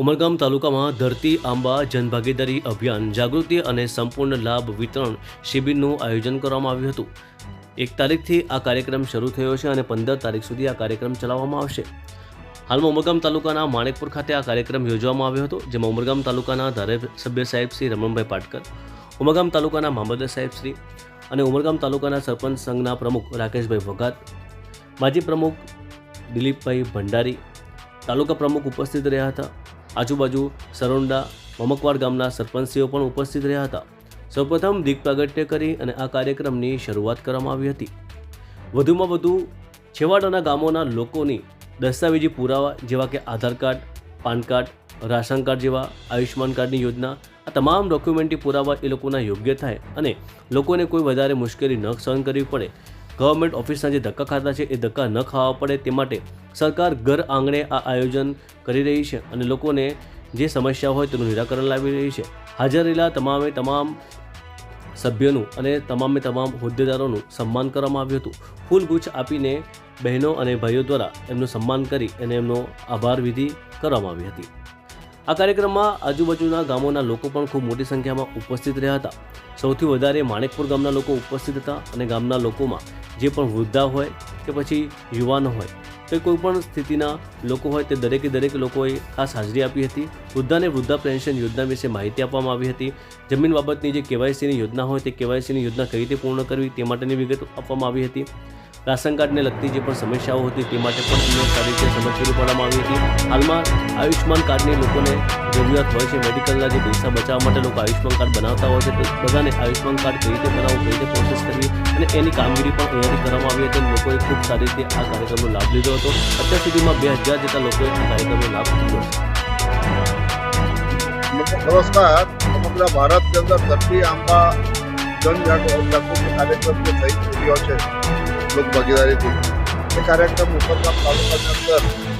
ઉમરગામ તાલુકામાં ધરતી આંબા જનભાગીદારી અભિયાન, જાગૃતિ અને સંપૂર્ણ લાભ વિતરણ શિબિરનું આયોજન કરવામાં આવ્યું હતું. એક તારીખથી આ કાર્યક્રમ શરૂ થયો છે અને પંદર તારીખ સુધી આ કાર્યક્રમ ચલાવવામાં આવશે. હાલમાં ઉમરગામ તાલુકાના માણેકપુર ખાતે આ કાર્યક્રમ યોજવામાં આવ્યો હતો, જેમાં ઉમરગામ તાલુકાના ધારાસભ્ય સાહેબ શ્રી રમણભાઈ પાટકર, ઉમરગામ તાલુકાના મામલતદાર સાહેબ શ્રી અને ઉમરગામ તાલુકાના સરપંચ સંઘના પ્રમુખ રાકેશભાઈ ભગાત, માજી પ્રમુખ દિલીપભાઈ ભંડારી, તાલુકા પ્રમુખ ઉપસ્થિત રહ્યા હતા. આજુબાજુ સરોંડા, મમકવાડ ગામના સરપંચીઓ પણ ઉપસ્થિત રહ્યા હતા. સૌપ્રથમ દીપ પ્રાગટ્ય કરી અને આ કાર્યક્રમની શરૂઆત કરવામાં આવી હતી. વધુમાં વધુ છેવાડાના ગામોના લોકોની દસ્તાવેજી પુરાવા જેવા કે Aadhaar card, PAN card, ration card જેવા આયુષ્યમાન કાર્ડની યોજના, આ તમામ ડોક્યુમેન્ટરી પુરાવા એ લોકોના યોગ્ય થાય અને લોકોને કોઈ વધારે મુશ્કેલી ન સહન કરવી પડે ગવર્મેન્ટ ઓફિસના જે ધક્કા ખાતા છે એ ધક્કા ન ખાવા પડે તે માટે સરકાર ઘર આંગણે આ આયોજન કરી રહી છે અને લોકોને જે સમસ્યા હોય તેનું નિરાકરણ લાવી રહી છે. હાજર રહેલા તમામે તમામ સભ્યોનું અને તમામે તમામ હોદ્દેદારોનું સન્માન કરવામાં આવ્યું હતું. ફૂલગુચ્છ આપીને બહેનો અને ભાઈઓ દ્વારા એમનું સન્માન કરી અને એમનો આભાર વિધિ કરવામાં આવી હતી. આ કાર્યક્રમમાં આજુબાજુના ગામોના લોકો પણ ખૂબ મોટી સંખ્યામાં ઉપસ્થિત રહ્યા હતા. સૌથી વધારે માણેકપુર ગામના લોકો ઉપસ્થિત હતા અને ગામના લોકોમાં જે પણ વૃદ્ધા હોય કે પછી યુવાનો હોય કે કોઈ પણ સ્થિતિના લોકો હોય તે દરેકે દરેક લોકોએ ખાસ હાજરી આપી હતી. વૃદ્ધાને વૃદ્ધા પેન્શન યોજના વિશે માહિતી આપવામાં આવી હતી. જમીન બાબતની જે કેવાયસીની યોજના હોય તે કેવાયસીની યોજના કઈ રીતે પૂર્ણ કરવી તે માટેની વિગત આપવામાં આવી હતી. રાશન કાર્ડને લગતી જે પણ સમસ્યાઓ હતી તે માટે પણ એમને સારી રીતે સમજ પૂરી પાડવામાં આવી હતી હાલમાં આયુષ્યમાન કાર્ડની લોકોને જરૂરિયાત હોય છે. મેડિકલના જે પૈસા બચાવવા માટે લોકો આયુષ્યમાન કાર્ડ બનાવતા હોય છે, તો બધાને આયુષ્યમાન કાર્ડ કઈ રીતે બનાવવું, કઈ રીતે પ્રોસેસ કરવી અને એની કામગીરી પણ અહીંયાથી કરવામાં આવી હતી. લોકોએ ખૂબ સારી રીતે આ કાર્યક્રમનો લાભ લીધો હતો. અત્યાર સુધીમાં બે હજાર જેટલા લોકોએ આ કાર્યક્રમનો લાભ લીધો છે. નમસ્કાર. સમગ્ર ભારતની અંદર ધરતી આંબા જનજાગૃતિ કાર્યક્રમ જે થઈ રહ્યો છે લોક ભાગીદારીથી એ કાર્યક્રમ ઉપરગામ તાલુકાની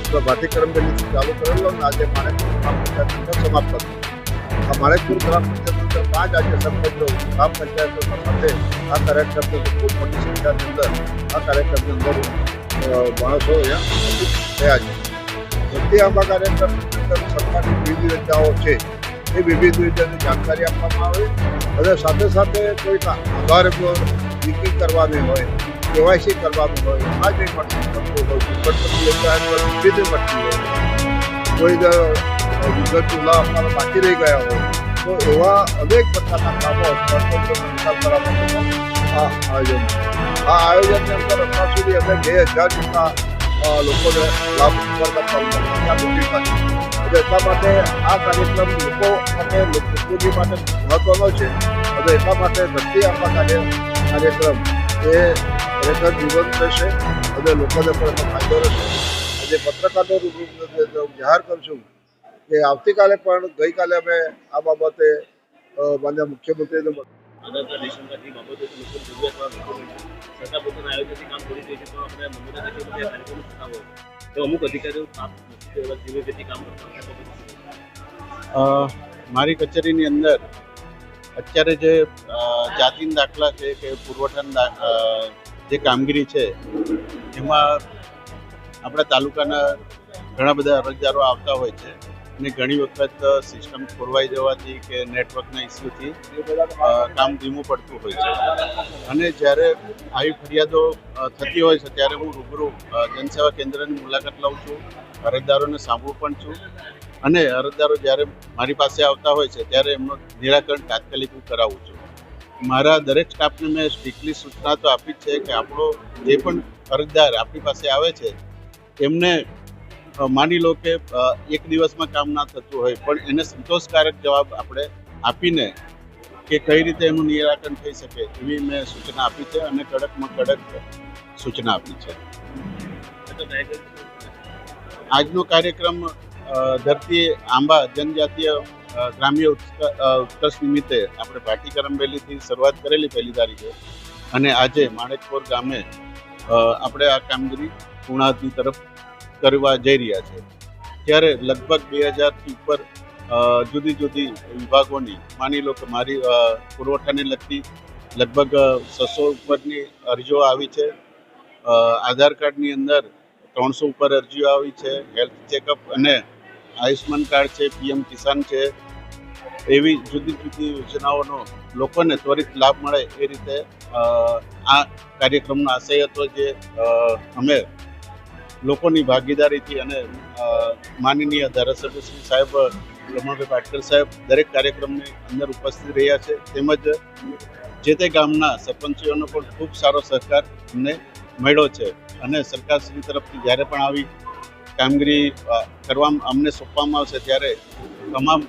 અંદર ભાટીકરમ બેલીથી ચાલુ કરેલો અને આજે માણેકપુર ગ્રામ પંચાયત સમાપ્ત થયો આ માણેકપુર ગ્રામ પંચાયત અંદર પાંચ આજે સરપંચો ગ્રામ પંચાયતો સાથે આ કાર્યક્રમની ખૂબ મોટી સંખ્યાની અંદર આ કાર્યક્રમની અંદર માણસો અહીંયા થયા છે ભરતી આંબા કાર્યક્રમની અંદર સરકારની વિવિધ યોજનાઓ છે એ વિવિધ યોજનાની જાણકારી આપવામાં આવે અને સાથે સાથે કોઈ આધાર બુકિંગ કરવાની હોય કેવાયસી કરવાનું હોય આ જે કરતું હોય પણ વિવિધ મળતી હોય. કોઈ વિગત ચૂલા અમારા બાકી રહી ગયા હોય, તો એવા અનેક પ્રકારના કામો સરપંચોનો કરવામાં આ આયોજન આ આયોજનની અંદર અત્યાર સુધી અમે બે હજાર જેટલા લોકોને લાભ ઉપરના એટલે માટે આ કાર્યક્રમ લોકો અને લોકો- ઉપયોગી માટે મહત્વનો છે. અને એટલા માટે ધરતી આપવા કાર્ય, કાર્યક્રમ એ ખરેખર જીવંત રહેશે અને લોકોને પણ એનો ફાયદો રહેશે. આજે પત્રકારો રૂબરૂ જાહેર કરું છું કે આવતીકાલે પણ ગઈકાલે અમે આ બાબતે માન્ય મુખ્યમંત્રીને મારી કચેરીની અંદર અત્યારે જે જાતિના દાખલા છે કે પુરવઠાના જે કામગીરી છે, એમાં આપણા તાલુકાના ઘણા બધા અરજદારો આવતા હોય છે અને ઘણી વખત સિસ્ટમ ખોરવાઈ જવાથી કે નેટવર્કના ઇસ્યુથી કામ ધીમું પડતું હોય છે. અને જ્યારે આવી ફરિયાદો થતી હોય છે, ત્યારે હું રૂબરૂ જનસેવા કેન્દ્રની મુલાકાત લઉં છું, અરજદારોને સાંભળું પણ છું અને અરજદારો જ્યારે મારી પાસે આવતા હોય છે, ત્યારે એમનું નિરાકરણ તાત્કાલિક હું કરાવું છું. મારા દરેક સ્ટાફને મેં સ્ટ્રિક્ટલી સૂચના તો આપી છે કે આપણો જે પણ અરજદાર આપણી પાસે આવે છે, એમને માની લો કે એક દિવસમાં કામ ના થતું હોય, પણ એને સંતોષકારક જવાબ આપણે આપીને કે કઈ રીતે એનું નિરાકરણ થઈ શકે એવી મેં સૂચના આપી છે અને કડકમાં કડક સૂચના આપી છે. આજનો કાર્યક્રમ ધરતી આંબા જનજાતીય ગ્રામ્ય ઉત્કર્ષ નિમિત્તે આપણે ભાટી કરંબેલીથી શરૂઆત કરેલી પહેલી તારીખે. અને આજે માણેકપોર ગામે આપણે આ કામગીરી પૂર્ણાહતની તરફ કરવા જઈ રહ્યા છે ત્યારે લગભગ બે હજારથી ઉપર જુદી જુદી વિભાગોની, માની લો કે મારી પુરવઠાને લગતી લગભગ છસો ઉપરની અરજીઓ આવી છે. આધાર કાર્ડની અંદર ત્રણસો ઉપર અરજીઓ આવી છે, હેલ્થ ચેકઅપ અને આયુષ્યમાન કાર્ડ છે, પીએમ કિસાન છે એવી જુદી જુદી યોજનાઓનો લોકોને ત્વરિત લાભ મળે એ રીતે આ કાર્યક્રમનો આશય હતો જે અમે લોકોની ભાગીદારીથી અને માનનીય ધારાસભ્ય શ્રી સાહેબ રમણભાઈ પાટકર સાહેબ દરેક કાર્યક્રમની અંદર ઉપસ્થિત રહ્યા છે. તેમજ જે તે ગામના સરપંચીઓનો પણ ખૂબ સારો સહકાર અમને મળ્યો છે. અને સરકારશ્રી તરફથી જ્યારે પણ આવી કામગીરી કરવા અમને સોંપવામાં આવશે ત્યારે તમામ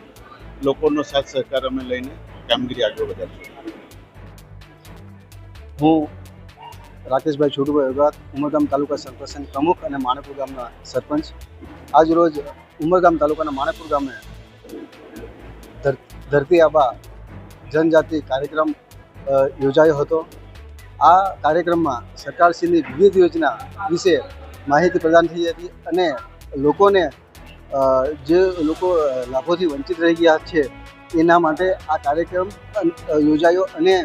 લોકોનો સાથ સહકાર અમે લઈને કામગીરી આગળ વધારીશું. હું રાકેશભાઈ છોટુભાઈ ઉગાત ઉમરગામ તાલુકા સરપંચ પ્રમુખ અને માણેપુર ગામના સરપંચ. આજ રોજ ઉમરગામ તાલુકાના માણેપુર ગામે ધરતી આબા જનજાતિ કાર્યક્રમ યોજાયો હતો. આ કાર્યક્રમમાં સરકારશ્રીની વિવિધ યોજના વિશે માહિતી પ્રદાન થઈ હતી અને લોકોને જે લોકો લાભોથી વંચિત રહી ગયા છે, એના માટે આ કાર્યક્રમ યોજાયો અને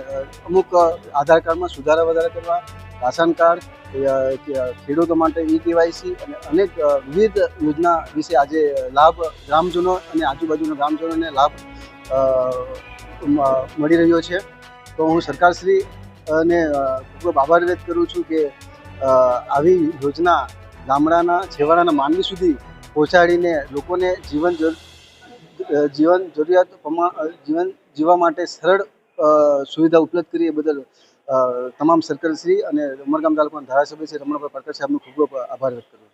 અમુક આધાર કાર્ડમાં સુધારા વધારા કરવા, રાશન કાર્ડ ખેડૂતો માટે ઈ કેવાયસી અને અનેક વિવિધ યોજના વિશે આજે લાભ ગ્રામજનો અને આજુબાજુના ગ્રામજનોને લાભ મળી રહ્યો છે. તો હું સરકારશ્રી અને ખૂબ આભાર વ્યક્ત કરું છું કે આવી યોજના ગામડાના, છેવાડાના માનવી સુધી પહોંચાડીને લોકોને જીવન જીવન જરૂરિયાત જીવન જીવવા માટે સરળ સુવિધા ઉપલબ્ધ કરી એ બદલ તમામ સરકારશ્રી અને ઉમરગામ તાલુકાના ધારાસભ્ય શ્રી રમણભાઈ પાટકર સાહેબનો ખૂબ ખૂબ આભાર વ્યક્ત કરું